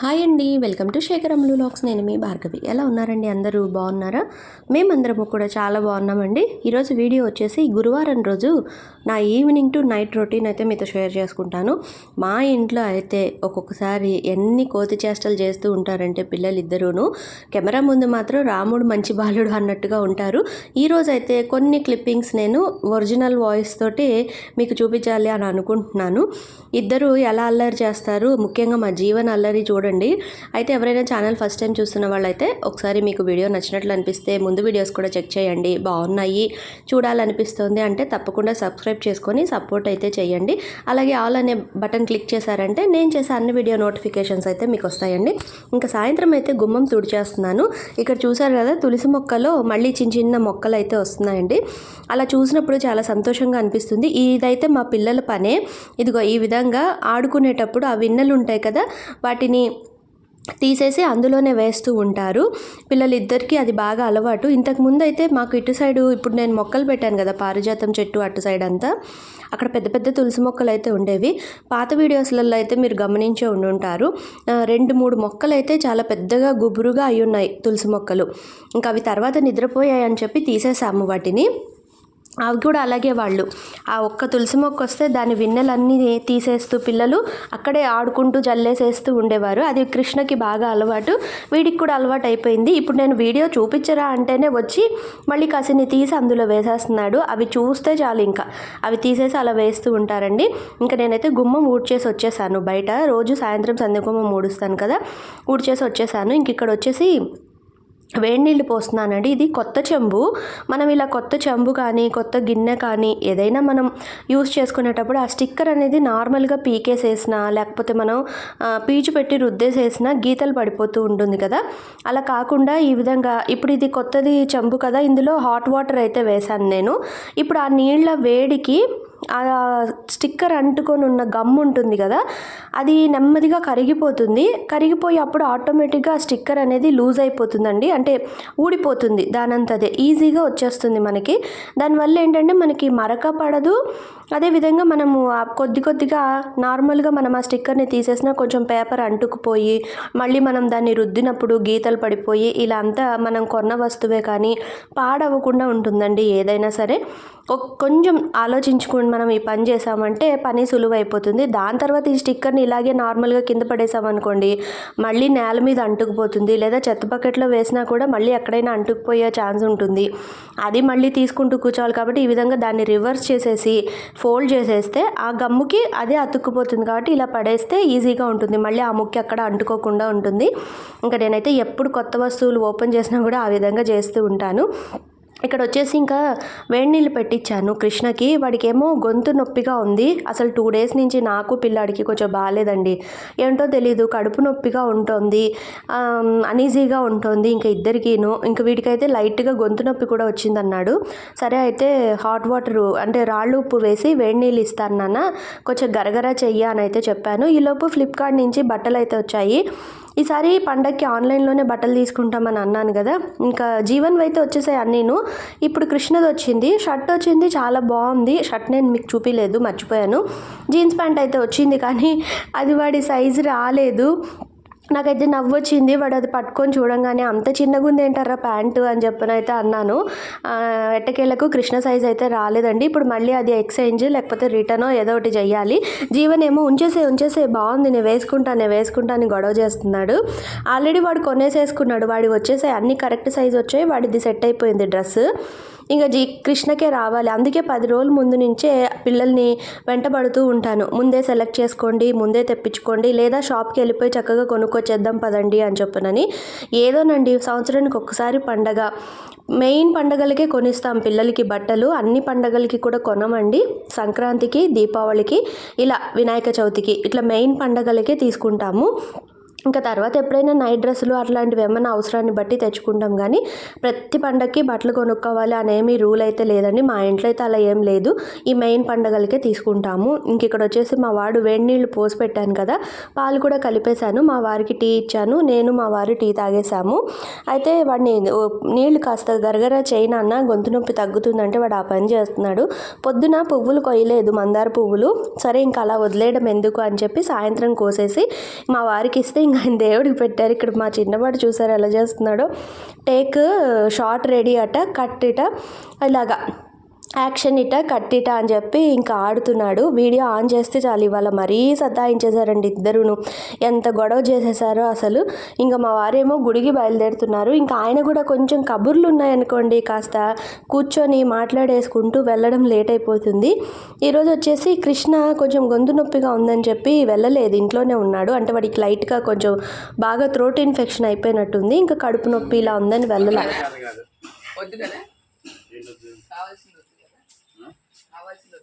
Hi అండి. Welcome to శేఖరములు lakhs నేను మీ భార్గవి. ఎలా ఉన్నారండి? అందరూ బాగున్నారా? మేమందరము కూడా చాలా బాగున్నామండి. ఈరోజు వీడియో వచ్చేసి గురువారం రోజు నా ఈవినింగ్ టు నైట్ రొటీన్ అయితే మీతో షేర్ చేసుకుంటాను. మా ఇంట్లో అయితే ఒక్కొక్కసారి ఎన్ని కోతి చేష్టలు చేస్తూ ఉంటారంటే పిల్లలిద్దరూను కెమెరా ముందు మాత్రం రాముడు మంచి బాలుడు అన్నట్టుగా ఉంటారు. ఈరోజు అయితే కొన్ని క్లిప్పింగ్స్ నేను ఒరిజినల్ వాయిస్ తోటి మీకు చూపించాలి అని అనుకుంటున్నాను. ఇద్దరు ఎలా అల్లరి చేస్తారు? ముఖ్యంగా మా జీవన అల్లరి చూడండి. అయితే ఎవరైనా ఛానల్ ఫస్ట్ టైం చూస్తున్న వాళ్ళైతే ఒకసారి మీకు వీడియో నచ్చినట్లు అనిపిస్తే ముందు వీడియోస్ కూడా చెక్ చేయండి. బాగున్నాయి. చూడాలనిపిస్తుంది అంటే తప్పకుండా సబ్స్క్రైబ్ చేసుకొని సపోర్ట్ అయితే చేయండి. అలాగే ఆల్ అనే బటన్ క్లిక్ చేశారంటే నేను చేసే అన్ని వీడియో నోటిఫికేషన్స్ అయితే మీకు వస్తాయండి. ఇంకా సాయంత్రం అయితే గుమ్మం తుడిచేస్తున్నాను. ఇక్కడ చూసారు కదా తులసి మొక్కలో మళ్ళీ చిన్న చిన్న మొక్కలు అయితే వస్తున్నాయండి. అలా చూసినప్పుడు చాలా సంతోషంగా అనిపిస్తుంది. ఇదైతే మా పిల్లల పనే. ఇదిగో ఈ విధంగా ఆడుకునేటప్పుడు ఆ విన్నెలు ఉంటాయి కదా వాటిని తీసేసి అందులోనే వేస్తూ ఉంటారు. పిల్లలిద్దరికీ అది బాగా అలవాటు. ఇంతకు ముందు అయితే మాకు ఇటు సైడు ఇప్పుడు నేను మొక్కలు పెట్టాను కదా పారిజాతం చెట్టు అటు సైడ్ అంతా. అక్కడ పెద్ద పెద్ద తులసి మొక్కలు అయితే ఉండేవి. పాత వీడియోస్లలో అయితే మీరు గమనించే ఉండి ఉంటారు. రెండు మూడు మొక్కలు అయితే చాలా పెద్దగా గుబురుగా అయి ఉన్నాయి తులసి మొక్కలు. ఇంకా అవి తర్వాత నిద్రపోయాయి అని చెప్పి తీసేసాము వాటిని. అవి కూడా అలాగే వాళ్ళు. ఆ ఒక్క తులసి మొక్క వస్తే దాని విన్నెలన్నీ తీసేస్తూ పిల్లలు అక్కడే ఆడుకుంటూ జల్లేసేస్తూ ఉండేవారు. అది కృష్ణకి బాగా అలవాటు. వీడికి కూడా అలవాటు అయిపోయింది. ఇప్పుడు నేను వీడియో చూపించరా అంటేనే వచ్చి మళ్ళీ కాసిని తీసి అందులో వేసేస్తున్నాడు. అవి చూస్తే చాలు ఇంకా. అవి తీసేసి అలా వేస్తూ ఉంటారండి. ఇంకా నేనైతే గుమ్మం ఊడ్చేసి వచ్చేసాను. బయట రోజు సాయంత్రం సంధ్యగుమ్మం ఊడుస్తాను కదా. ఊడ్చేసి వచ్చేసాను. ఇంక ఇక్కడ వచ్చేసి వేడి నీళ్ళు పోస్తున్నానండి. ఇది కొత్త చెంబు. మనం ఇలా కొత్త చెంబు కానీ కొత్త గిన్నె కానీ ఏదైనా మనం యూస్ చేసుకునేటప్పుడు ఆ స్టిక్కర్ అనేది నార్మల్గా పీకేసేసిన లేకపోతే మనం పీచు పెట్టి రుద్దేసేసిన గీతలు పడిపోతూ ఉంటుంది కదా. అలా కాకుండా ఈ విధంగా ఇప్పుడు ఇది కొత్తది చెంబు కదా. ఇందులో హాట్ వాటర్ అయితే వేశాను నేను. ఇప్పుడు ఆ నీళ్ళ వేడికి ఆ స్టిక్కర్ అంటుకొని ఉన్న గమ్ ఉంటుంది కదా అది నెమ్మదిగా కరిగిపోతుంది. కరిగిపోయి అప్పుడు ఆటోమేటిక్గా ఆ స్టిక్కర్ అనేది లూజ్ అయిపోతుందండి. అంటే ఊడిపోతుంది దానంతదే ఈజీగా వచ్చేస్తుంది మనకి. దానివల్ల ఏంటంటే మనకి మరక పడదు. అదేవిధంగా మనము కొద్ది కొద్దిగా నార్మల్గా మనం ఆ స్టిక్కర్ని తీసేసినా కొంచెం పేపర్ అంటుకుపోయి మళ్ళీ మనం దాన్ని రుద్దినప్పుడు గీతలు పడిపోయి ఇలా అంతా మనం కొన్న వస్తువే కానీ పాడవకుండా ఉంటుందండి ఏదైనా సరే. కొంచెం కొంచెం ఆలోచించుకుని మనం ఈ పని చేసామంటే పని సులువైపోతుంది. దాని తర్వాత ఈ స్టిక్కర్ని ఇలాగే నార్మల్గా కింద పడేసామనుకోండి మళ్ళీ నేల మీద అంటుకుపోతుంది లేదా చెత్త బకెట్లో వేసినా కూడా మళ్ళీ ఎక్కడైనా అంటుకుపోయే ఛాన్స్ ఉంటుంది. అది మళ్ళీ తీసుకుంటూ కూర్చోవాలి కాబట్టి ఈ విధంగా దాన్ని రివర్స్ చేసేసి ఫోల్డ్ చేసేస్తే ఆ గమ్ముకి అదే అతుక్కుపోతుంది కాబట్టి ఇలా పడేస్తే ఈజీగా ఉంటుంది. మళ్ళీ ఆ ముక్కి అక్కడ అంటుకోకుండా ఉంటుంది. ఇంకా నేనైతే ఎప్పుడు కొత్త వస్తువులు ఓపెన్ చేసినా కూడా ఆ విధంగా చేస్తూ ఉంటాను. ఇక్కడ వచ్చేసి ఇంకా వేడి నీళ్ళు పెట్టించాను కృష్ణకి. వాడికేమో గొంతు నొప్పిగా ఉంది. అసలు టూ డేస్ నుంచి నాకు పిల్లాడికి కొంచెం బాగాలేదండి. ఏంటో తెలీదు కడుపు నొప్పిగా ఉంటుంది. అనీజీగా ఉంటుంది ఇంకా ఇద్దరికిను. ఇంకా వీడికైతే లైట్గా గొంతు నొప్పి కూడా వచ్చిందన్నాడు. సరే అయితే హాట్ వాటర్ అంటే రాళ్ళు ఉప్పు వేసి వేడి నీళ్ళు ఇస్తాను నాన్న. కొంచెం గరగర చెయ్యి అని అయితే చెప్పాను. ఈలోపు ఫ్లిప్కార్ట్ నుంచి బట్టలు అయితే వచ్చాయి. ఈసారి పండగకి ఆన్లైన్లోనే బట్టలు తీసుకుంటామని అన్నాను కదా. ఇంకా జీవన్ అయితే వచ్చేసాయి అన్నీను. ఇప్పుడు కృష్ణది వచ్చింది. షర్ట్ వచ్చింది చాలా బాగుంది. షర్ట్ నేను మీకు చూపించలేదు మర్చిపోయాను. జీన్స్ ప్యాంట్ అయితే వచ్చింది కానీ అది వాడి సైజు రాలేదు. నాకైతే నవ్వు వచ్చింది వాడు అది పట్టుకొని చూడంగానే అంత చిన్నగా ఉంది ఏంటారా ప్యాంటు అని చెప్పని అయితే అన్నాను. ఎట్టకేళ్ళకు ఎట్టకేలకు కృష్ణ సైజ్ అయితే రాలేదండి. ఇప్పుడు మళ్ళీ అది ఎక్స్చేంజ్ లేకపోతే రిటర్న్ ఏదో ఒకటి చెయ్యాలి. జీవన్ ఏమో ఉంచేసే ఉంచేసే బాగుంది. నేను వేసుకుంటాను నేను వేసుకుంటాను అని గొడవ చేస్తున్నాడు. ఆల్రెడీ వాడు కొనేసేసుకున్నాడు. వాడి వచ్చేసాయి. అన్ని కరెక్ట్ సైజ్ వచ్చాయి. వాడిది సెట్ అయిపోయింది డ్రెస్ ఇంకా జీ కృష్ణకే రావాలి. అందుకే పది రోజుల ముందు నుంచే పిల్లల్ని వెంటబడుతూ ఉంటాను. ముందే సెలెక్ట్ చేసుకోండి ముందే తెప్పించుకోండి. లేదా షాప్కి వెళ్ళిపోయి చక్కగా కొనుక్కొచ్చేద్దాం పదండి అని చెప్పనని ఏదోనండి సంవత్సరానికి ఒక్కసారి పండగ. మెయిన్ పండగలకే కొనిస్తాం పిల్లలకి బట్టలు. అన్ని పండగలకి కూడా కొనమండి. సంక్రాంతికి దీపావళికి ఇలా వినాయక చవితికి ఇట్లా మెయిన్ పండగలకే తీసుకుంటాము. ఇంకా తర్వాత ఎప్పుడైనా నైట్ డ్రెస్సులు అట్లాంటివి ఏమైనా అవసరాన్ని బట్టి తెచ్చుకుంటాం. కానీ ప్రతి పండగకి బట్టలు కొనుక్కోవాలి అనేమి రూల్ అయితే లేదండి. మా ఇంట్లో అయితే అలా ఏం లేదు. ఈ మెయిన్ పండగలకే తీసుకుంటాము. ఇంక ఇక్కడ వచ్చేసి మా వాడు వేడి నీళ్ళు పోసి పెట్టాను కదా పాలు కూడా కలిపేశాను. మా వారికి టీ ఇచ్చాను. నేను మా వారు టీ తాగేసాము అయితే వాడిని నీళ్ళు కాస్త గరగర చేయను అన్న గొంతు నొప్పి తగ్గుతుందంటే వాడు ఆ పని చేస్తున్నాడు. పొద్దున పువ్వులు కొయ్యలేదు మందార పువ్వులు. సరే ఇంకా అలా వదిలేయడం ఎందుకు అని చెప్పి సాయంత్రం కోసేసి మా వారికి ఇస్తే ఇంకా ఆయన దేవుడికి పెట్టారు. ఇక్కడ మా చిన్నవాడు చూసారు ఎలా చేస్తున్నాడో? టేక్ షార్ట్ రెడీ అట కట్ ఇట ఇలాగా. యాక్షన్ ఇట కట్టిట అని చెప్పి ఇంకా ఆడుతున్నాడు. వీడియో ఆన్ చేస్తే చాలు ఇవాళ మరీ సతాయించేశారండి ఇద్దరును. ఎంత గొడవ చేసేసారో అసలు. ఇంకా మా వారేమో గుడికి బయలుదేరుతున్నారు. ఇంకా ఆయన కూడా కొంచెం కబుర్లు ఉన్నాయనుకోండి కాస్త కూర్చొని మాట్లాడేసుకుంటూ వెళ్ళడం లేట్ అయిపోతుంది. ఈరోజు వచ్చేసి కృష్ణ కొంచెం గొంతు నొప్పిగా ఉందని చెప్పి వెళ్ళలేదు ఇంట్లోనే ఉన్నాడు. అంటే వాడికి లైట్గా కొంచెం బాగా థ్రోట్ ఇన్ఫెక్షన్ అయిపోయినట్టుంది. ఇంకా కడుపు నొప్పి ఇలా ఉందని వెళ్ళలే కాదు కాదు వద్దు కదా ఏంటొద్దు? కావాల్సింది వద్దు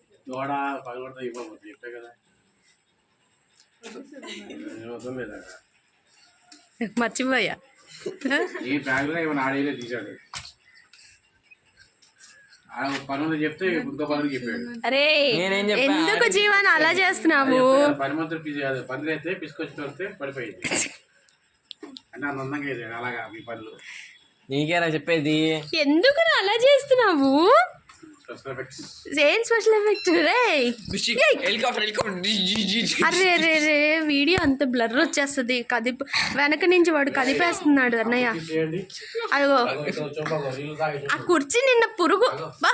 కదా పగలబడితే ఇవ్వబోతుంది చెప్పే కదా. మర్చిపోయా? ఈ బ్యాగ్లో ఏమైనా ఆడేలే తీశాడు. పనులు చెప్తే ఇంకో పనులు చెప్పాడు. అరే నేనేం చెప్పా? ఎందుకు జీవన్ అలా చేస్తున్నావు? పని పనులు అయితే పిసుకొచ్చి వస్తే పడిపోయింది. అంటే అందంగా అలాగా మీ పనులు. నీకేరా చెప్పేది? ఎందుకు అలా చేస్తున్నావు? ఏం స్పెషల్ ఎఫెక్ట్ రే అరే రే రే వీడియో అంత బ్లర్ వచ్చేస్తుంది. కదిప వెనక నుంచి వాడు కదిపేస్తున్నాడు అన్నయ్య. అదిగో ఆ కుర్చీ నిన్న పురుగు. బా!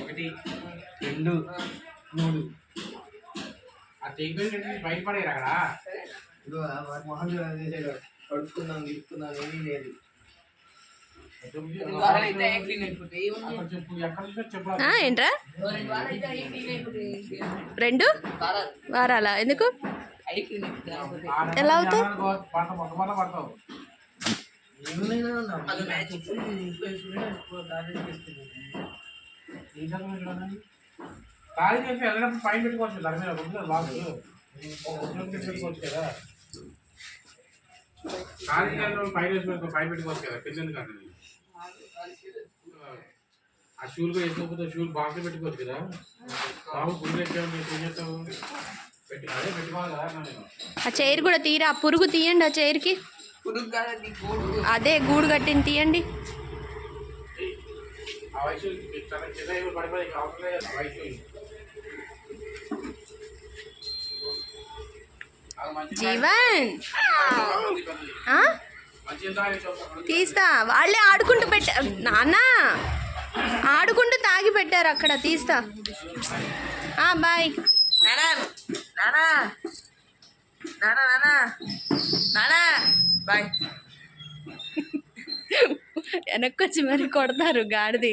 ఒకటి రెండు మూడు. ఆ బయటపడేరు అక్కడ. ఏంట్రా? రెండు వారాలు ఎందుకు? ఎలా అవుతాయి? ఖాళీ చేసి వెళ్ళినప్పుడు పైన పెట్టుకోవచ్చు. దాని మీద ఒక ఉద్యోగం పెట్టుకోవచ్చు కదా. ఖాళీ చేసిన పైన వేసి పెట్టుకో పైన పెట్టుకోవచ్చు కదా కింద కాదు ఆ షూలు కూడా వేసుకోకపోతే షూలు బాక్స్ పెట్టుకోవచ్చు కదా. బాబు గుండె ఏం చేస్తావు? ఆ చైర్ కూడా తీరా ఆ పురుగు తీయండి ఆ చైర్కి. అదే గూడు కట్టింది తీయండి. ఆ వయసు చాలా చిన్న ఏమో పడిపోయి ఇంకా అవసరం లేదు ఆ వయసు. జీవన్. తీస్తా. వాళ్ళే ఆడుకుంటూ పెట్టారు నాన్న! ఆడుకుంటూ తాగి పెట్టారు అక్కడ తీస్తా. ఆ, బాయ్. బాయ్. వెనక్కొచ్చి మరి కొడతారు గాడిది.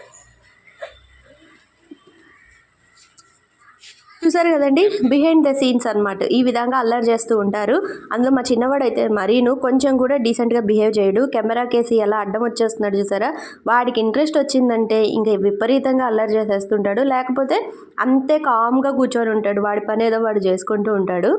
చూసారు కదండి? బిహైండ్ ద సీన్స్ అన్నమాట. ఈ విధంగా అల్లరి చేస్తూ ఉంటారు. అందులో మా చిన్నవాడు అయితే మరీను కొంచెం కూడా డీసెంట్గా బిహేవ్ చేయడు. కెమెరా కేసి ఎలా అడ్డం వచ్చేస్తున్నాడు చూసారా? వాడికి ఇంట్రెస్ట్ వచ్చిందంటే ఇంకా విపరీతంగా అల్లరి చేసేస్తుంటాడు. లేకపోతే అంతే కామ్గా కూర్చొని ఉంటాడు. వాడి పని ఏదో వాడు చేసుకుంటూ ఉంటాడు.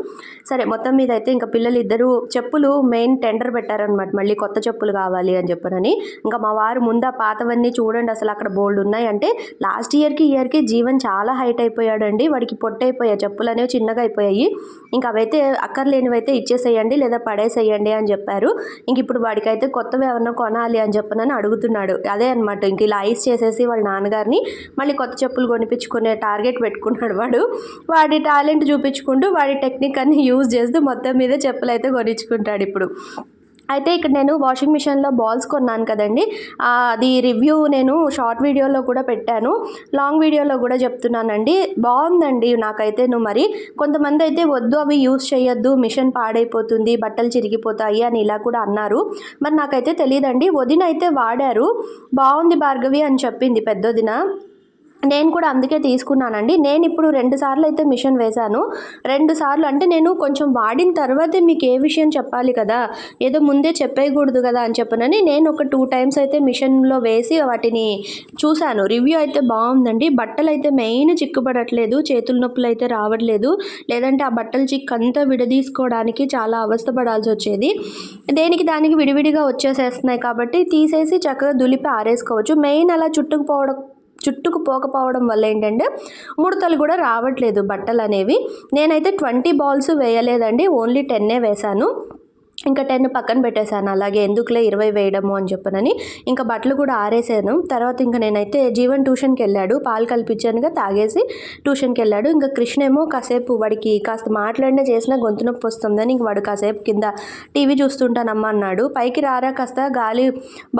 సరే మొత్తం మీద అయితే ఇంకా పిల్లలు ఇద్దరు చెప్పులు మెయిన్ టెండర్ పెట్టారనమాట మళ్ళీ కొత్త చెప్పులు కావాలి అని చెప్పనని. ఇంకా మా వారు ముందు ఆ పాతవన్నీ చూడండి. అసలు అక్కడ బోల్డ్ ఉన్నాయి అంటే లాస్ట్ ఇయర్కి ఇయర్కి జీవన్ చాలా హైట్ అయిపోయాడండి. వాడికి పొట్టైపోయాయి చెప్పులు అనేవి చిన్నగా అయిపోయాయి. ఇంక అవైతే అక్కర్లేనివైతే ఇచ్చేసేయండి లేదా పడేసేయండి అని చెప్పారు. ఇంక ఇప్పుడు వాడికైతే కొత్తవి ఏమన్నా కొనాలి అని చెప్పనని అడుగుతున్నాడు. అదే అనమాట ఇంక ఇలా ఐస్ చేసేసి వాళ్ళ నాన్నగారిని మళ్ళీ కొత్త చెప్పులు కొనిపించుకునే టార్గెట్ పెట్టుకున్నాడు వాడు. వాడి టాలెంట్ చూపించుకుంటూ వాడి టెక్నిక్ అన్ని యూజ్ చేస్తూ మొత్తం మీద చెప్పులు అయితే కొనిచ్చుకుంటాడు ఇప్పుడు. అయితే ఇక్కడ నేను వాషింగ్ మిషన్లో బాల్స్ కొన్నాను కదండి. అది రివ్యూ నేను షార్ట్ వీడియోలో కూడా పెట్టాను. లాంగ్ వీడియోలో కూడా చెప్తున్నానండి. బాగుందండి నాకైతే నువ్వు మరి. కొంతమంది అయితే వద్దు అవి యూస్ చేయొద్దు మిషన్ పాడైపోతుంది బట్టలు చిరిగిపోతాయి అని ఇలా కూడా అన్నారు. మరి నాకైతే తెలియదండి వదిన అయితే వాడారు. బాగుంది భార్గవి అని చెప్పింది పెద్దొదిన. నేను కూడా అందుకే తీసుకున్నానండి. నేను ఇప్పుడు రెండు సార్లు అయితే మిషన్ వేశాను. రెండు సార్లు అంటే నేను కొంచెం వాడిన తర్వాతే మీకు ఏ విషయం చెప్పాలి కదా? ఏదో ముందే చెప్పేయకూడదు కదా అని చెప్పనని నేను ఒక టూ టైమ్స్ అయితే మిషన్లో వేసి వాటిని చూశాను. రివ్యూ అయితే బాగుందండి. బట్టలు అయితే మెయిన్ చిక్కుపడట్లేదు. చేతుల నొప్పులు అయితే రావట్లేదు. లేదంటే ఆ బట్టల చిక్కు అంతా విడదీసుకోవడానికి చాలా అవస్థపడాల్సి వచ్చేది. దేనికి దానికి విడివిడిగా వచ్చేసేస్తున్నాయి కాబట్టి తీసేసి చక్కగా దులిపి ఆరేసుకోవచ్చు. మెయిన్ అలా చుట్టుకుపోవడం చుట్టుకు పోకపోవడం వల్ల ఏంటంటే ముడతలు కూడా రావట్లేదు బట్టలు అనేవి నేనైతే ట్వంటీ బాల్స్ వేయలేదండి ఓన్లీ టెన్నే వేశాను. ఇంకా టెన్ పక్కన పెట్టేశాను. అలాగే ఎందుకులే ఇరవై వేయడము అని చెప్పనని ఇంకా బట్టలు కూడా ఆరేసాను. తర్వాత ఇంకా నేనైతే జీవన్ ట్యూషన్కి వెళ్ళాడు. పాలు కల్పించానుగా తాగేసి ట్యూషన్కి వెళ్ళాడు. ఇంకా కృష్ణ ఏమో కాసేపు వాడికి కాస్త మాట్లాడినా చేసినా గొంతు నొప్పి వస్తుందని ఇంక వాడు కాసేపు కింద టీవీ చూస్తుంటానమ్మా అన్నాడు. పైకి రారా కాస్త గాలి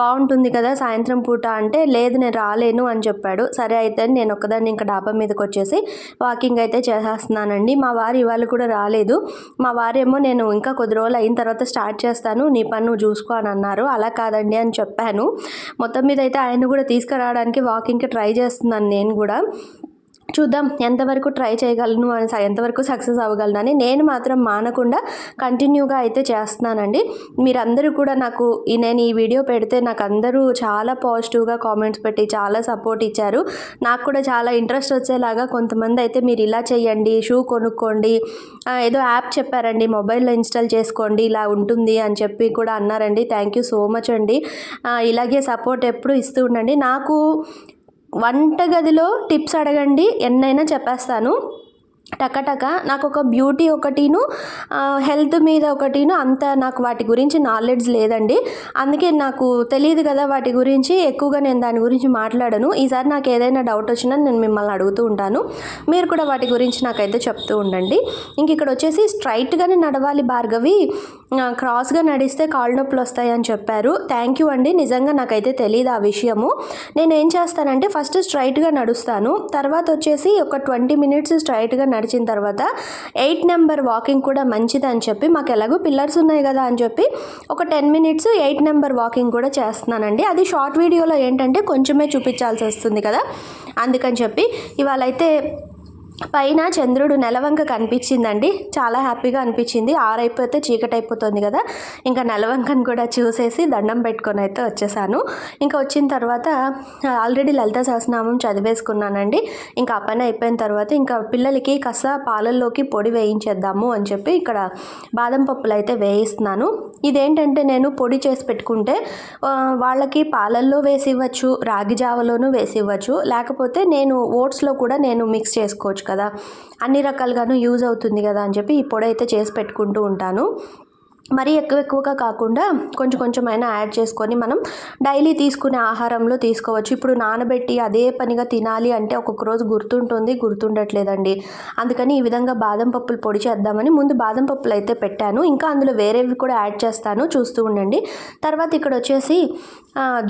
బాగుంటుంది కదా సాయంత్రం పూట అంటే లేదు నేను రాలేను అని చెప్పాడు. సరే అయితే నేను ఒక్కదాన్ని ఇంకా డాబా మీదకి వచ్చేసి వాకింగ్ అయితే చేసేస్తున్నానండి. మా వారు ఇవాళ కూడా రాలేదు. మా వారేమో నేను ఇంకా కొద్ది రోజులు అయిన తర్వాత స్టార్ట్ చేస్తాను నీ పని నువ్వు చూసుకో అని అన్నారు. అలా కాదండి అని చెప్పాను. మొత్తం మీద అయితే ఆయన కూడా తీసుకురావడానికి వాకింగ్కి ట్రై చేస్తున్నాను నేను కూడా. చూద్దాం ఎంతవరకు ట్రై చేయగలను అని ఎంతవరకు సక్సెస్ అవ్వగలను అని నేను మాత్రం మానకుండా కంటిన్యూగా అయితే చేస్తున్నానండి. మీరందరూ కూడా నాకు ఈ నేను ఈ వీడియో పెడితే నాకు అందరూ చాలా పాజిటివ్గా కామెంట్స్ పెట్టి చాలా సపోర్ట్ ఇచ్చారు. నాకు కూడా చాలా ఇంట్రెస్ట్ వచ్చేలాగా కొంతమంది అయితే మీరు ఇలా చేయండి షూ కొనుక్కోండి ఏదో యాప్ చెప్పారండి మొబైల్లో ఇన్స్టాల్ చేసుకోండి ఇలా ఉంటుంది అని చెప్పి కూడా అన్నారండి. థ్యాంక్ యూ సో మచ్ అండి. ఇలాగే సపోర్ట్ ఎప్పుడు ఇస్తూ ఉండండి. నాకు వంటగదిలో టిప్స్ అడగండి. ఎన్నైనా చెప్పేస్తాను. టకటక నాకు ఒక బ్యూటీ ఒకటిను హెల్త్ మీద ఒకటిను అంత నాకు వాటి గురించి నాలెడ్జ్ లేదండి. అందుకే నాకు తెలియదు కదా వాటి గురించి ఎక్కువగా నేను దాని గురించి మాట్లాడను. ఈసారి నాకు ఏదైనా డౌట్ వచ్చినా నేను మిమ్మల్ని అడుగుతూ ఉంటాను. మీరు కూడా వాటి గురించి నాకైతే చెప్తూ ఉండండి. ఇంక ఇక్కడ వచ్చేసి స్ట్రైట్గానే నడవాలి భార్గవి. క్రాస్గా నడిస్తే కాళ్ళు నొప్పులు వస్తాయని చెప్పారు. థ్యాంక్ యూ అండి. నిజంగా నాకైతే తెలియదు ఆ విషయము. నేను ఏం చేస్తానంటే ఫస్ట్ స్ట్రైట్గా నడుస్తాను. తర్వాత వచ్చేసి ఒక ట్వంటీ మినిట్స్ స్ట్రైట్గా నడిచిన తర్వాత ఎయిట్ నెంబర్ వాకింగ్ కూడా మంచిది అని చెప్పి మాకు ఎలాగో పిల్లర్స్ ఉన్నాయి కదా అని చెప్పి ఒక ten minutes eight number walking కూడా చేస్తున్నానండి. అది షార్ట్ వీడియోలో ఏంటంటే కొంచెమే చూపించాల్సి వస్తుంది కదా. అందుకని చెప్పి ఇవాళ అయితే పైన చంద్రుడు నెలవంక కనిపించిందండి. చాలా హ్యాపీగా అనిపించింది. ఆరైపోతే చీకటి అయిపోతుంది కదా. ఇంకా నెలవంకను కూడా చూసేసి దండం పెట్టుకొని అయితే వచ్చేసాను. ఇంకా వచ్చిన తర్వాత ఆల్రెడీ లలిత సహస్రనామం చదివేసుకున్నానండి. ఇంకా ఆ పని అయిపోయిన తర్వాత ఇంకా పిల్లలకి కాస్త పాలల్లోకి పొడి వేయించేద్దాము అని చెప్పి ఇక్కడ బాదం పప్పులు అయితే వేయిస్తున్నాను. ఇదేంటంటే నేను పొడి చేసి పెట్టుకుంటే వాళ్ళకి పాలల్లో వేసి ఇవ్వచ్చు రాగి జావలోనూ వేసి ఇవ్వచ్చు. లేకపోతే నేను ఓట్స్లో కూడా నేను మిక్స్ చేసుకోవచ్చు కదా. అన్ని రకాలుగాను యూజ్ అవుతుంది కదా అని చెప్పి ఈ పొడి అయితే చేసి పెట్టుకుంటూ ఉంటాను. మరీ ఎక్కువ ఎక్కువగా కాకుండా కొంచెం కొంచెం అయినా యాడ్ చేసుకొని మనం డైలీ తీసుకునే ఆహారంలో తీసుకోవచ్చు. ఇప్పుడు నానబెట్టి అదే పనిగా తినాలి అంటే ఒక్కొక్క రోజు గుర్తుంటుంది గుర్తుండట్లేదండి. అందుకని ఈ విధంగా బాదం పప్పులు పొడి చేద్దామని ముందు బాదం పప్పులు అయితే పెట్టాను. ఇంకా అందులో వేరేవి కూడా యాడ్ చేస్తాను చూస్తూ ఉండండి. తర్వాత ఇక్కడ వచ్చేసి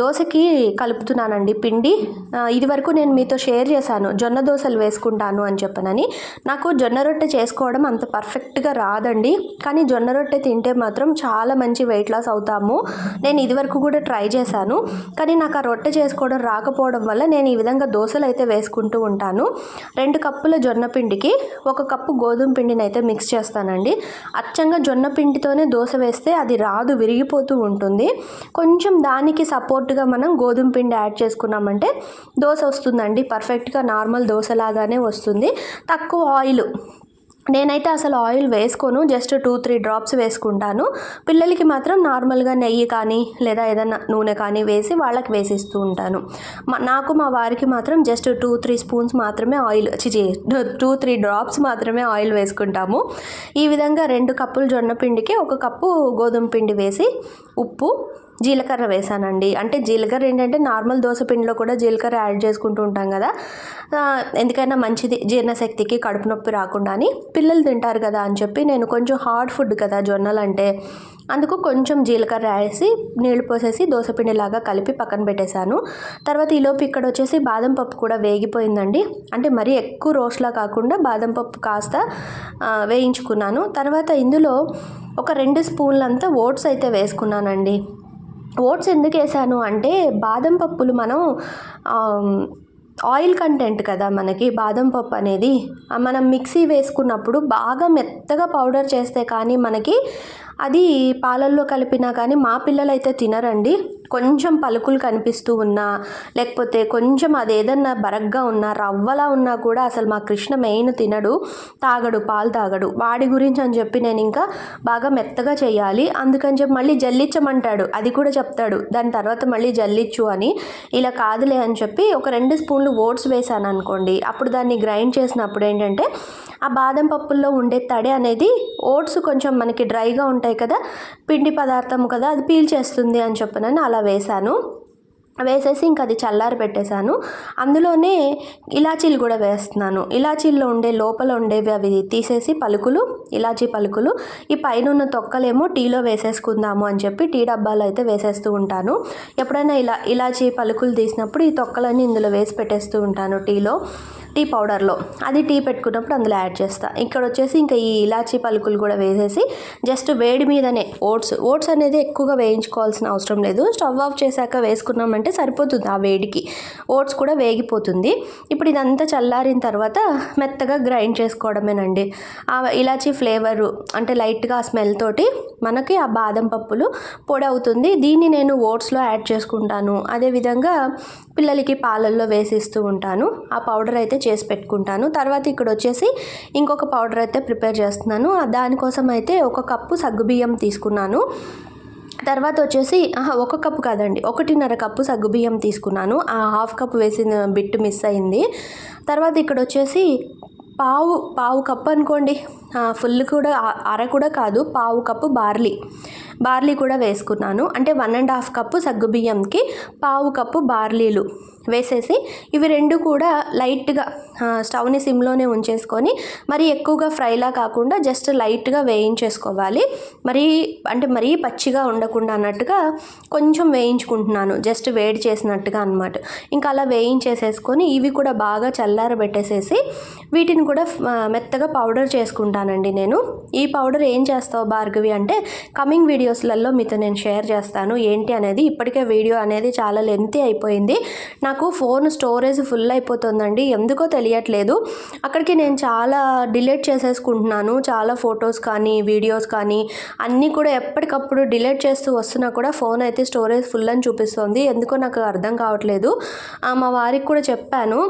దోశకి కలుపుతున్నానండి పిండి. ఇదివరకు ఇది వరకు నేను మీతో షేర్ చేశాను జొన్న దోశలు వేసుకుంటాను అని చెప్పనని. నాకు జొన్న రొట్టె చేసుకోవడం అంత పర్ఫెక్ట్గా రాదండి. కానీ జొన్న రొట్టె తింటే మాత్రం చాలా మంచి వెయిట్ లాస్ అవుతాము. నేను ఇదివరకు కూడా ట్రై చేశాను. కానీ నాకు ఆ రొట్టె చేసుకోవడం రాకపోవడం వల్ల నేను ఈ విధంగా దోశలు అయితే వేసుకుంటూ ఉంటాను. రెండు కప్పుల జొన్న పిండికి ఒక కప్పు గోధుమ పిండిని అయితే మిక్స్ చేస్తానండి. అచ్చంగా జొన్న పిండితోనే దోశ వేస్తే అది రాదు విరిగిపోతూ ఉంటుంది. కొంచెం దానికి సపోర్ట్గా మనం గోధుమ పిండి యాడ్ చేసుకున్నామంటే దోశ వస్తుందండి. పర్ఫెక్ట్గా నార్మల్ దోశలాగానే వస్తుంది. తక్కువ ఆయిల్ నేనైతే అసలు ఆయిల్ వేసుకోను జస్ట్ టూ త్రీ డ్రాప్స్ వేసుకుంటాను. పిల్లలకి మాత్రం నార్మల్గా నెయ్యి కానీ లేదా ఏదైనా నూనె కానీ వేసి వాళ్ళకి వేసిస్తూ ఉంటాను. మా నాకు మా వారికి మాత్రం జస్ట్ టూ త్రీ స్పూన్స్ మాత్రమే ఆయిల్ చిచి టూ త్రీ డ్రాప్స్ మాత్రమే ఆయిల్ వేసుకుంటాము. ఈ విధంగా రెండు కప్పులు జొన్న పిండికి ఒక కప్పు గోధుమ పిండి వేసి ఉప్పు జీలకర్ర వేసానండి. అంటే జీలకర్ర ఏంటంటే నార్మల్ దోశ పిండిలో కూడా జీలకర్ర యాడ్ చేసుకుంటూ ఉంటాం కదా. ఎందుకైనా మంచిది జీర్ణశక్తికి కడుపు నొప్పి రాకుండా అని పిల్లలు తింటారు కదా అని చెప్పి నేను కొంచెం హార్డ్ ఫుడ్ కదా జొన్నలు అంటే. అందుకు కొంచెం జీలకర్ర వేసి నీళ్ళు పోసేసి దోశపిండిలాగా కలిపి పక్కన పెట్టేశాను. తర్వాత ఈలోపు ఇక్కడ వచ్చేసి బాదం పప్పు కూడా వేగిపోయిందండి. అంటే మరీ ఎక్కువ రోస్ట్లా కాకుండా బాదం పప్పు కాస్త వేయించుకున్నాను. తర్వాత ఇందులో ఒక రెండు స్పూన్లంతా ఓట్స్ అయితే వేసుకున్నానండి. ఓట్స్ ఎందుకు వేసాను అంటే బాదం పప్పులు మనం ఆయిల్ కంటెంట్ కదా మనకి బాదం పప్పు అనేది. మనం మిక్సీ వేసుకున్నప్పుడు బాగా మెత్తగా పౌడర్ చేస్తే కానీ మనకి అది పాలల్లో కలిపినా కానీ మా పిల్లలు అయితే తినరండి. కొంచెం పలుకులు కనిపిస్తూ ఉన్నా లేకపోతే కొంచెం అది ఏదన్నా బరగ్గా ఉన్నా రవ్వలా ఉన్నా కూడా అసలు మా కృష్ణ మెయిన్ తినడు తాగడు పాలు తాగడు. వాడి గురించి అని చెప్పి నేను ఇంకా బాగా మెత్తగా చేయాలి. అందుకని చెప్పి మళ్ళీ జల్లించమంటాడు అది కూడా చెప్తాడు. దాని తర్వాత మళ్ళీ జల్లిచ్చు అని. ఇలా కాదులే అని చెప్పి ఒక రెండు స్పూన్లు ఓట్స్ వేసాను అనుకోండి. అప్పుడు దాన్ని గ్రైండ్ చేసినప్పుడు ఏంటంటే ఆ బాదం పప్పుల్లో ఉండే తడి అనేది ఓట్స్ కొంచెం మనకి డ్రైగా ఉంటాయి కదా పిండి పదార్థం కదా అది పీల్చేస్తుంది అని చెప్పనని అలా వేశాను. వేసేసి ఇంకా అది చల్లారి పెట్టేశాను. అందులోనే ఇలాచీలు కూడా వేస్తున్నాను. ఇలాచీల్లో ఉండే లోపల ఉండేవి అవి తీసేసి పలుకులు ఇలాచీ పలుకులు. ఈ పైన ఉన్న తొక్కలేమో టీలో వేసేసుకుందాము అని చెప్పి టీ డబ్బాలో అయితే వేసేస్తూ ఉంటాను. ఎప్పుడైనా ఇలా ఇలాచీ పలుకులు తీసినప్పుడు ఈ తొక్కలన్నీ ఇందులో వేసి పెట్టేస్తూ ఉంటాను టీలో. టీ పౌడర్లో. అది టీ పెట్టుకున్నప్పుడు అందులో యాడ్ చేస్తా. ఇక్కడ వచ్చేసి ఇంకా ఈ ఇలాచీ పలుకులు కూడా వేసేసి జస్ట్ వేడి మీదనే ఓట్స్. ఓట్స్ అనేది ఎక్కువగా వేయించుకోవాల్సిన అవసరం లేదు. స్టవ్ ఆఫ్ చేశాక వేసుకున్నామంటే సరిపోతుంది ఆ వేడికి. ఓట్స్ కూడా వేగిపోతుంది. ఇప్పుడు ఇదంతా చల్లారిన తర్వాత మెత్తగా గ్రైండ్ చేసుకోవడమేనండి. ఆ ఇలాచీ ఫ్లేవరు అంటే లైట్గా ఆ స్మెల్ తోటి మనకి ఆ బాదం పప్పులు పొడి అవుతుంది. దీన్ని నేను ఓట్స్లో యాడ్ చేసుకుంటాను. అదేవిధంగా పిల్లలకి పాలల్లో వేసిస్తూ ఉంటాను. ఆ పౌడర్ అయితే చేసి పెట్టుకుంటాను. తర్వాత ఇక్కడ వచ్చేసి ఇంకొక పౌడర్ అయితే ప్రిపేర్ చేస్తున్నాను. దానికోసం అయితే ఒక కప్పు సగ్గుబియ్యం తీసుకున్నాను. తర్వాత వచ్చేసి ఒక కప్పు కాదండి ఒకటిన్నర కప్పు సగ్గుబియ్యం తీసుకున్నాను. ఆ హాఫ్ కప్ వేసిన బిట్టు మిస్ అయింది. తర్వాత ఇక్కడ వచ్చేసి పావు పావు కప్పు అనుకోండి. ఫుల్ కూడా అర కూడా కాదు పావు కప్పు బార్లీ. బార్లీ కూడా వేసుకున్నాను. అంటే వన్ అండ్ హాఫ్ కప్పు సగ్గుబియ్యంకి పావు కప్పు బార్లీలు. వేసేసి ఇవి రెండు కూడా లైట్గా స్టవ్ని సిమ్లోనే ఉంచేసుకొని మరి ఎక్కువగా ఫ్రైలా కాకుండా జస్ట్ లైట్గా వేయించేసుకోవాలి. మరి అంటే మరీ పచ్చిగా ఉండకుండా అన్నట్టుగా కొంచెం వేయించుకుంటున్నాను. జస్ట్ వేడి చేసినట్టుగా అనమాట ఇంకా అలా వేయించేసేసుకొని ఇవి కూడా బాగా చల్లారబెట్టేసేసి వీటిని కూడా మెత్తగా పౌడర్ చేసుకుంటానండి నేను. ఈ పౌడర్ ఏం చేస్తావు భార్గవి అంటే కమింగ్ వీడియోస్లలో మీతో నేను షేర్ చేస్తాను. ఏంటి అనేది ఇప్పటికే వీడియో అనేది చాలా లెంతీ అయిపోయింది. నా నాకు ఫోన్ స్టోరేజ్ ఫుల్ అయిపోతుందండి. ఎందుకో తెలియట్లేదు. అక్కడికి నేను చాలా డిలీట్ చేసేసుకుంటున్నాను. చాలా ఫొటోస్ కానీ వీడియోస్ కానీ అన్నీ కూడా ఎప్పటికప్పుడు డిలీట్ చేస్తూ వస్తున్నా కూడా ఫోన్ అయితే స్టోరేజ్ ఫుల్ అని చూపిస్తుంది. ఎందుకో నాకు అర్థం కావట్లేదు. మా వారికి కూడా చెప్పాను.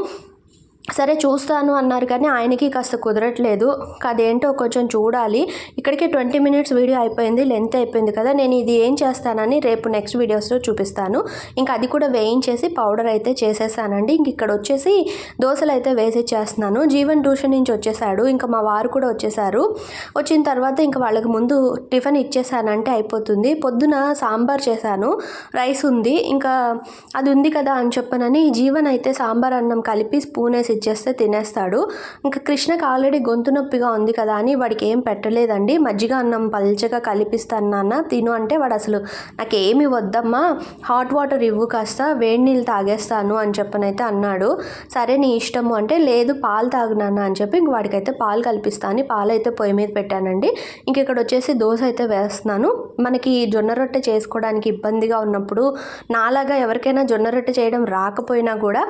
సరే చూస్తాను అన్నారు కానీ ఆయనకి కాస్త కుదరట్లేదు. అదేంటో కొంచెం చూడాలి. ఇక్కడికి ట్వంటీ మినిట్స్ వీడియో అయిపోయింది లెంత్ అయిపోయింది కదా నేను ఇది ఏం చేస్తానని రేపు నెక్స్ట్ వీడియోస్లో చూపిస్తాను. ఇంకా అది కూడా వేయించేసి పౌడర్ అయితే చేసేసానండి. ఇంక ఇక్కడ వచ్చేసి దోశలు అయితే వేసి చేస్తున్నాను జీవన్ ట్యూషన్ నుంచి వచ్చేసాడు. ఇంకా మా వారు కూడా వచ్చేసారు. వచ్చిన తర్వాత ఇంకా వాళ్ళకి ముందు టిఫిన్ ఇచ్చేసానంటే అయిపోతుంది. పొద్దున సాంబార్ చేశాను. రైస్ ఉంది. ఇంకా అది ఉంది కదా అని చెప్పనని జీవన్ అయితే సాంబార్ అన్నం కలిపి స్పూన్ వేసి ఇచ్చేస్తే తినేస్తాడు. ఇంకా కృష్ణకి ఆల్రెడీ గొంతు నొప్పిగా ఉంది కదా అని వాడికి ఏం పెట్టలేదండి. మజ్జిగ అన్నం పల్చగా కలిపిస్తాను నాన్న తిను అంటే వాడు అసలు నాకు ఏమి వద్దమ్మా హాట్ వాటర్ ఇవ్వు కాస్త వేడి నీళ్ళు తాగేస్తాను అని చెప్పనైతే అన్నాడు. సరే నీ ఇష్టము అంటే లేదు పాలు తాగునాన్న అని చెప్పి ఇంక వాడికైతే పాలు కల్పిస్తాను. పాలు అయితే పొయ్యి మీద పెట్టానండి. ఇంక ఇక్కడ వచ్చేసి దోశ అయితే వేస్తున్నాను. మనకి జొన్న రొట్టె చేసుకోవడానికి ఇబ్బందిగా ఉన్నప్పుడు నాలాగా ఎవరికైనా జొన్న రొట్టె చేయడం రాకపోయినా కూడా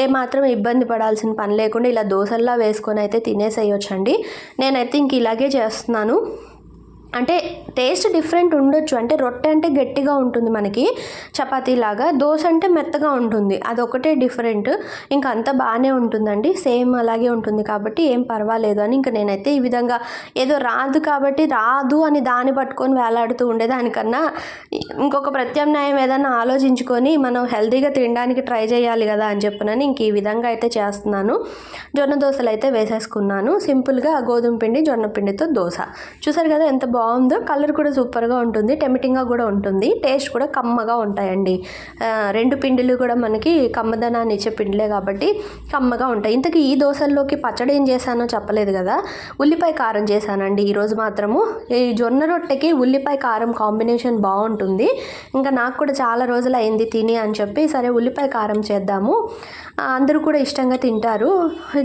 ఏ మాత్రం ఇబ్బంది పడాల్సిన పని లేకుండా ఇలా దోశల్లా వేసుకొని అయితే తినేసేయొచ్చండి. నేనైతే ఇంక ఇలాగే చేస్తున్నాను. అంటే టేస్ట్ డిఫరెంట్ ఉండొచ్చు. అంటే రొట్టె అంటే గట్టిగా ఉంటుంది మనకి చపాతీ లాగా. దోశ అంటే మెత్తగా ఉంటుంది. అదొకటే డిఫరెంట్ ఇంకా అంతా బాగానే ఉంటుందండి. సేమ్ అలాగే ఉంటుంది కాబట్టి ఏం పర్వాలేదు అని ఇంకా నేనైతే ఈ విధంగా ఏదో రాదు కాబట్టి రాదు అని దాన్ని పట్టుకొని వేలాడుతూ ఉండేదానికన్నా ఇంకొక ప్రత్యామ్నాయం ఏదైనా ఆలోచించుకొని మనం హెల్తీగా తినడానికి ట్రై చేయాలి కదా అని చెప్పినని ఇంక ఈ విధంగా అయితే చేస్తున్నాను. జొన్న దోశలు అయితే వేసేసుకున్నాను సింపుల్గా గోధుమ పిండి జొన్న పిండితో దోశ. చూసారు కదా ఎంత బాగుంది. బాగుందో కలర్ కూడా సూపర్గా ఉంటుంది టెమిటింగ్గా కూడా ఉంటుంది టేస్ట్ కూడా కమ్మగా ఉంటాయండి. రెండు పిండిలు కూడా మనకి కమ్మదనాన్ని ఇచ్చే పిండిలే కాబట్టి కమ్మగా ఉంటాయి. ఇంతకీ ఈ దోశల్లోకి పచ్చడి ఏం చేశానో చెప్పలేదు కదా ఉల్లిపాయ కారం చేశానండి. ఈరోజు మాత్రము ఈ జొన్న రొట్టెకి ఉల్లిపాయ కారం కాంబినేషన్ బాగుంటుంది. ఇంకా నాకు కూడా చాలా రోజులు అయింది తిని అని చెప్పి సరే ఉల్లిపాయ కారం చేద్దాము. అందరూ కూడా ఇష్టంగా తింటారు.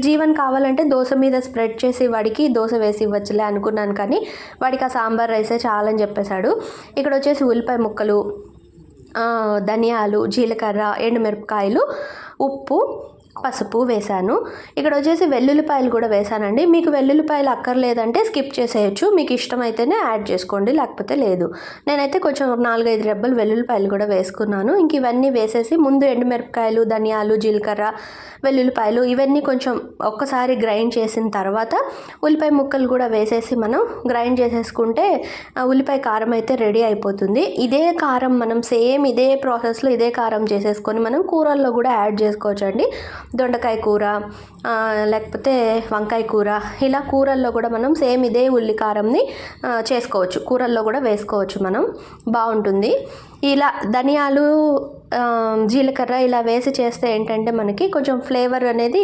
జీవన్ కావాలంటే దోశ మీద స్ప్రెడ్ చేసి వాడికి దోశ వేసి ఇవ్వచ్చులే అనుకున్నాను కానీ వాడికి ఆ సాంబార్ రైసే చాలని చెప్పేశాడు. ఇక్కడ వచ్చేసి ఉల్లిపాయ ముక్కలు ధనియాలు జీలకర్ర ఎండుమిరపకాయలు ఉప్పు పసుపు వేశాను. ఇక్కడ వచ్చేసి వెల్లుల్లిపాయలు కూడా వేశానండి. మీకు వెల్లుల్లిపాయలు అక్కర్లేదంటే స్కిప్ చేసేయచ్చు. మీకు ఇష్టమైతేనే యాడ్ చేసుకోండి లేకపోతే లేదు. నేనైతే కొంచెం ఒక నాలుగైదు రెబ్బలు వెల్లుల్లిపాయలు కూడా వేసుకున్నాను. ఇంక ఇవన్నీ వేసేసి ముందు ఎండుమిరపకాయలు ధనియాలు జీలకర్ర వెల్లుల్లిపాయలు ఇవన్నీ కొంచెం ఒక్కసారి గ్రైండ్ చేసిన తర్వాత ఉల్లిపాయ ముక్కలు కూడా వేసేసి మనం గ్రైండ్ చేసేసుకుంటే ఉల్లిపాయ కారం అయితే రెడీ అయిపోతుంది. ఇదే కారం మనం సేమ్ ఇదే ప్రాసెస్లో ఇదే కారం చేసేసుకొని మనం కూరల్లో కూడా యాడ్ చేసుకోవచ్చు అండి దొండకాయ కూర లేకపోతే వంకాయ కూర ఇలా కూరల్లో కూడా మనం సేమ్ ఇదే ఉల్లి కారంని చేసుకోవచ్చు. కూరల్లో కూడా వేసుకోవచ్చు మనం. బాగుంటుంది. ఇలా ధనియాలు జీలకర్ర ఇలా వేసి చేస్తే ఏంటంటే మనకి కొంచెం ఫ్లేవర్ అనేది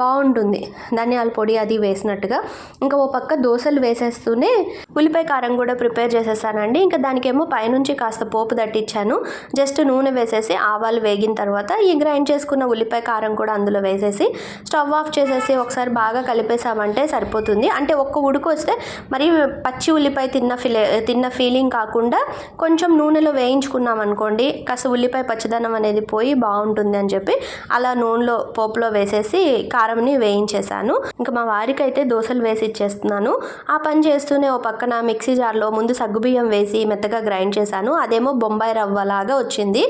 బాగుంటుంది. ధనియాల పొడి అది వేసినట్టుగా. ఇంకా ఓ పక్క దోశలు వేసేస్తూనే ఉల్లిపాయ కారం కూడా ప్రిపేర్ చేసేసానండి. ఇంకా దానికేమో పైనుంచి కాస్త పోపు దట్టించాను జస్ట్ నూనె వేసేసి ఆవాలు వేగిన తర్వాత ఈ గ్రైండ్ చేసుకున్న ఉల్లిపాయ కారం కూడా అందులో వేసేసి స్టవ్ ఆఫ్ చేసేసి ఒకసారి బాగా కలిపేసామంటే సరిపోతుంది. అంటే ఒక్క ఉడుకు వస్తే మరి పచ్చి ఉల్లిపాయ తిన్న ఫిలే తిన్న ఫీలింగ్ కాకుండా కొంచెం నూనెలో వేయించుకున్నాం అనుకోండి కాస్త ఉల్లిపాయ పచ్చదనం అనేది పోయి బాగుంటుంది అని చెప్పి అలా నూనెలో పోపులో వేసేసి కారంని వేయించేసాను ఇంకా మా వారికి అయితే దోశలు వేసి ఇచ్చేస్తున్నాను. ఆ పని చేస్తూనే ఓ పక్కన మిక్సీ జార్లో ముందు సగ్గుబియ్యం వేసి మెత్తగా గ్రైండ్ చేశాను. అదేమో బొంబాయి రవ్వ లాగా వచ్చింది.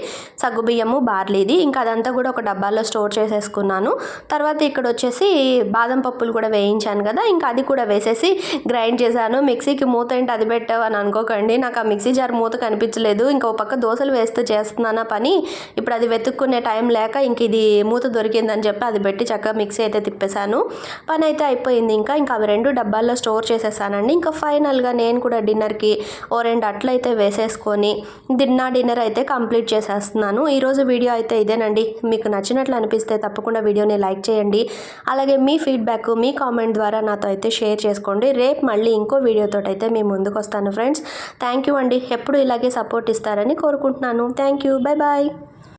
సగ్గుబియ్యము బార్లీది ఇంకా అదంతా కూడా ఒక డబ్బాలో స్టోర్ చేసేసుకున్నాను. తర్వాత ఇక్కడ వచ్చేసి బాదం పప్పులు కూడా వేయించాను కదా ఇంకా అది కూడా వేసేసి గ్రైండ్ చేశాను. మిక్సీకి మూత ఏంటి అది పెట్టావు అని అనుకోకండి. నాకు ఆ మిక్సీ జార్ మూత కనిపించలేదు. ఇంకా ఒక పక్క దోశలు వేస్తూ చేస్తున్నానా పని? ఇప్పుడు అది వెతుక్కునే టైం లేక ఇంక ఇది మూత దొరికిందని చెప్పి అది పెట్టి చక్కగా మిక్సీ అయితే తిప్పేశాను. పని అయితే అయిపోయింది ఇంకా. ఇంకా అవి రెండు డబ్బాల్లో స్టోర్ చేసేసానండి. ఇంకా ఫైనల్గా నేను కూడా డిన్నర్కి ఓ రెండు అట్లు అయితే వేసేసుకొని డిన్న డిన్నర్ అయితే కంప్లీట్ చేసేస్తున్నాను. ఈరోజు వీడియో అయితే ఇదేనండి. మీకు నచ్చినట్లు అనిపిస్తే తప్పకుండా వీడియోని లైక్ చేయండి. అలాగే మీ ఫీడ్బ్యాక్ మీ కామెంట్ ద్వారా నాతో అయితే షేర్ చేసుకోండి. రేపు మళ్ళీ ఇంకో వీడియోతో అయితే మీ ముందుకు వస్తాను ఫ్రెండ్స్. థ్యాంక్ యూ అండి. ఎప్పుడు ఇలాగే సపోర్ట్ ఇస్తారని కోరుకుంటున్నాను. Thank you. Bye bye